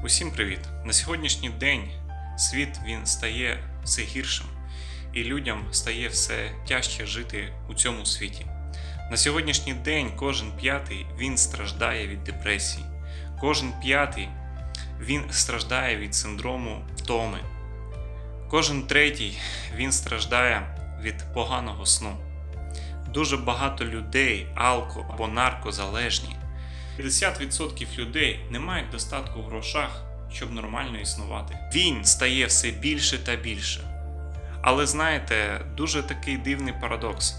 Усім привіт! На сьогоднішній день світ він стає все гіршим, і людям стає все тяжче жити у цьому світі. На сьогоднішній день кожен п'ятий він страждає від депресії, кожен п'ятий він страждає від синдрому втоми, кожен третій він страждає від поганого сну. Дуже багато людей алко або наркозалежні. 50% людей не мають достатку в грошах, щоб нормально існувати. Він стає все більше та більше. Але знаєте, дуже такий дивний парадокс,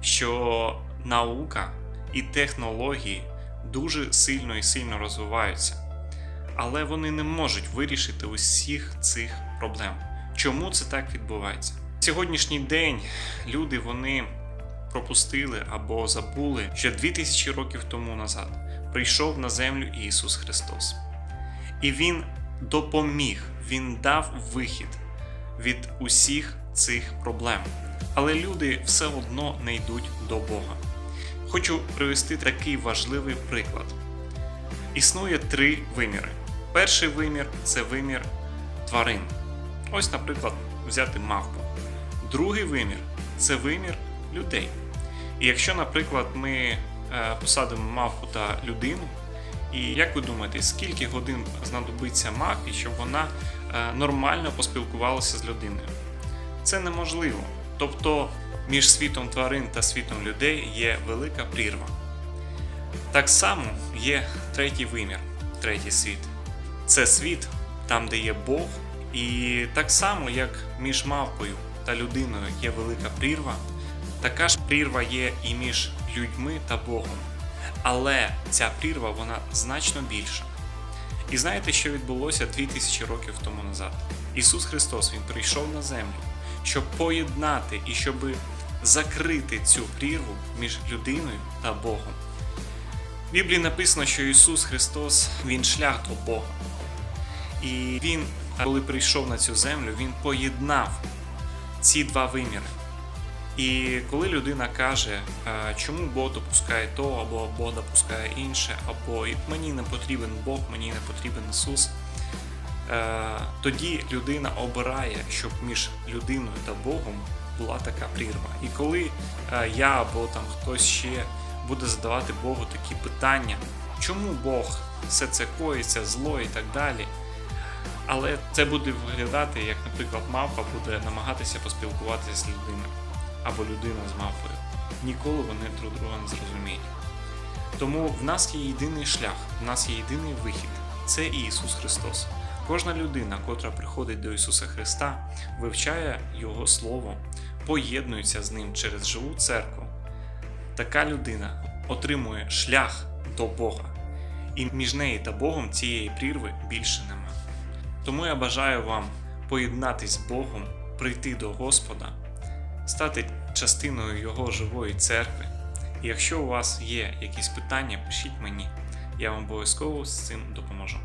що наука і технології дуже сильно і сильно розвиваються, але вони не можуть вирішити усіх цих проблем. Чому це так відбувається? Сьогоднішній день люди вони пропустили або забули, що 2000 років тому назад прийшов на землю Ісус Христос. І Він допоміг, Він дав вихід від усіх цих проблем. Але люди все одно не йдуть до Бога. Хочу привести такий важливий приклад. Існує три виміри. Перший вимір це вимір тварин. Ось, наприклад, взяти мавпу. Другий вимір це вимір людей. І якщо, наприклад, ми е, посадимо мавпу та людину, і як ви думаєте, скільки годин знадобиться мавпі, щоб вона е, нормально поспілкувалася з людиною? Це неможливо. Тобто між світом тварин та світом людей є велика прірва. Так само є третій вимір, третій світ. Це світ, там, де є Бог, і так само, як між мавпою та людиною є велика прірва, така ж прірва є і між людьми та Богом. Але ця прірва вона значно більша. І знаєте, що відбулося 2000 років тому назад? Ісус Христос Він прийшов на землю, щоб поєднати і щоб закрити цю прірву між людиною та Богом. В Біблії написано, що Ісус Христос Він шлях до Бога. І Він, коли прийшов на цю землю, Він поєднав ці два виміри. І коли людина каже, чому Бог допускає то, або Бог допускає інше, або мені не потрібен Бог, мені не потрібен Ісус, е, тоді людина обирає, щоб між людиною та Богом була така прірва. І коли е, я або там хтось ще буде задавати Богу такі питання, чому Бог все це коїться, зло і так далі. Але це буде виглядати, як, наприклад, мавпа буде намагатися поспілкуватися з людиною або людина з мавпою. Ніколи вони друг друга не зрозуміють. Тому в нас є єдиний шлях, в нас є єдиний вихід це Ісус Христос. Кожна людина, котра приходить до Ісуса Христа, вивчає Його Слово, поєднується з Ним через живу церкву. Така людина отримує шлях до Бога, і між нею та Богом цієї прірви більше нема. Тому я бажаю вам поєднатись з Богом, прийти до Господа, стати частиною Його живої церкви. І якщо у вас є якісь питання, пишіть мені, я вам обов'язково з цим допоможу.